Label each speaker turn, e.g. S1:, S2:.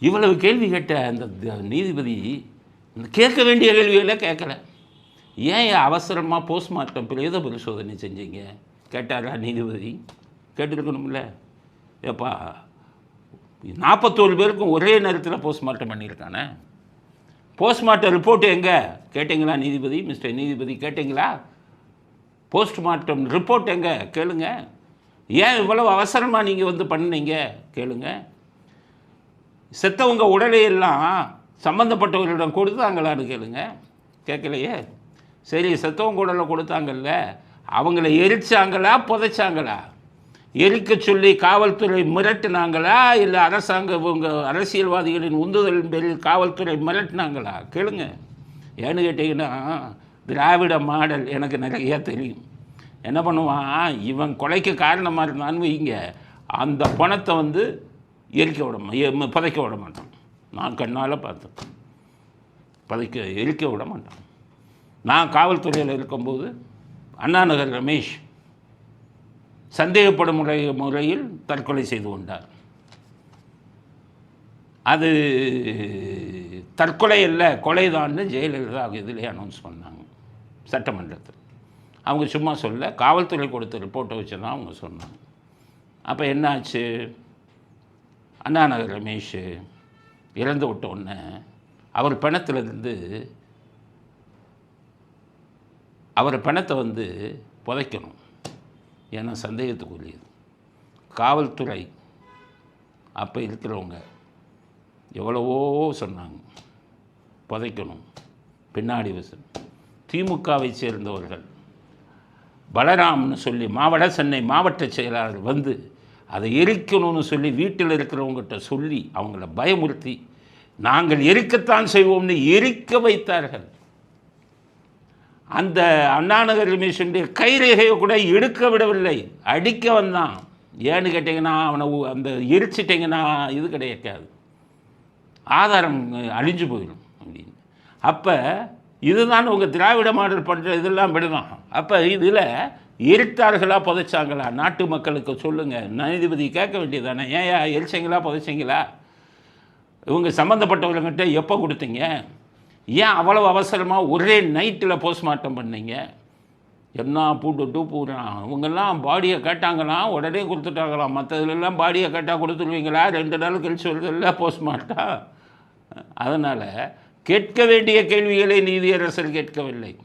S1: இவ்வளவு கேள்வி கேட்ட அந்த நீதிபதி கேட்க வேண்டிய கேள்விகளை கேட்கல. ஏன் அவசரமாக போஸ்ட்மார்ட்டம் பிரேத பரிசோதனை செஞ்சீங்க? கேட்டாரா நீதிபதி? கேட்டிருக்கணும்ல. ஏப்பா நாற்பத்தோரு பேருக்கும் ஒரே நேரத்தில் போஸ்ட்மார்ட்டம் பண்ணியிருக்கானே. போஸ்ட்மார்ட்டம் ரிப்போர்ட் எங்கே? கேட்டிங்களா நீதிபதி? மிஸ்டர் நீதிபதி கேட்டிங்களா? போஸ்ட்மார்ட்டம் ரிப்போர்ட் எங்கே? கேளுங்க. ஏன் இவ்வளவு அவசரமாக நீங்கள் வந்து பண்ணீங்க கேளுங்கள் செத்தவங்க உடலையெல்லாம் சம்மந்தப்பட்டவர்களிடம் கொடுத்தாங்களான்னு கேளுங்க. கேட்கலையே? சரி செத்தவங்க உடலை கொடுத்தாங்கல்ல. அவங்கள எரிச்சாங்களா புதைச்சாங்களா? எரிக்க சொல்லி காவல்துறை மிரட்டினாங்களா? இல்லை அரசாங்க இவங்க அரசியல்வாதிகளின் உந்துதலின் பேரில் காவல்துறை மிரட்டினாங்களா? கேளுங்க. ஏன்னு கேட்டிங்கன்னா திராவிட மாடல் எனக்கு நிறைய தெரியும். என்ன பண்ணுவான்? இவன் கொலைக்கு காரணமாக இருந்தான்னு வைங்க. அந்த பணத்தை வந்து எரிக்க விட மா- எ- புதைக்க விட மாட்டான். நான் கண்ணால் பார்த்தேன் புதைக்க எரிக்க விட மாட்டான். நான் காவல்துறையில் இருக்கும்போது அண்ணாநகர் ரமேஷ் சந்தேகப்படும் முறை முறையில் தற்கொலை செய்து கொண்டார். அது தற்கொலை இல்லை கொலைதான்னு ஜெயலலிதா இதிலே அனௌன்ஸ் பண்ணாங்க சட்டமன்றத்தில். அவங்க சும்மா சொல்ல காவல்துறை கொடுத்த ரிப்போர்ட்டை வச்சு தான் அவங்க சொன்னாங்க. அப்போ என்னாச்சு? அண்ணாநகர் ரமேஷ் இறந்து விட்ட உடனே அவர் பிணத்துலேருந்து அவர் பிணத்தை வந்து புதைக்கணும் ஏன்னா சந்தேகத்துக்குரியது காவல்துறை அப்போ இருக்கிறவங்க எவ்வளவோ சொன்னாங்க. புதைக்கணும். பின்னாடி வசனம் திமுகவை சேர்ந்தவர்கள். பலராம்னு சொல்லி மாவட சென்னை மாவட்ட செயலாளர் வந்து அதை எரிக்கணும்னு சொல்லி வீட்டில் இருக்கிறவங்ககிட்ட சொல்லி அவங்கள பயமுறுத்தி நாங்கள் எரிக்கத்தான் செய்வோம்னு எரிக்க வைத்தார்கள். அந்த அண்ணாநகர் மிஷனுடைய கைரேகையை கூட எடுக்க விடவில்லை அடிக்க வந்தான். ஏன்னு கேட்டிங்கன்னா அவனை அந்த எரிச்சிட்டிங்கன்னா இது கிடைக்காது ஆதாரம் அழிஞ்சு போயிடும் அப்படின்னு. அப்போ இதுதான் உங்கள் திராவிட மாடல் பண்ணுற இதெல்லாம் விடுதான் அப்போ இதில் இருட்டார்களாக புதைச்சாங்களா? நாட்டு மக்களுக்கு சொல்லுங்கள் நீதிபதி கேட்க வேண்டியதானே ஏன் எரிச்சிங்களா புதைச்சிங்களா? இவங்க சம்மந்தப்பட்டவங்ககிட்ட எப்போ கொடுத்தீங்க? ஏன் அவ்வளோ அவசரமாக ஒரே நைட்டில் போஸ்ட்மார்ட்டம் பண்ணீங்க? என்ன பூட்டு பூரான் அவங்கெல்லாம் பாடியை கேட்டாங்களாம் உடனே கொடுத்துட்டாங்களாம். மற்றதுலெல்லாம் பாடியை கேட்டால் கொடுத்துருவீங்களா? ரெண்டு நாள் கழிச்சு வருதில்ல போஸ்ட்மார்ட்டம் அதனால் கேட்க வேண்டிய கேள்விகளை நீதியரசர் கேட்கவில்லை.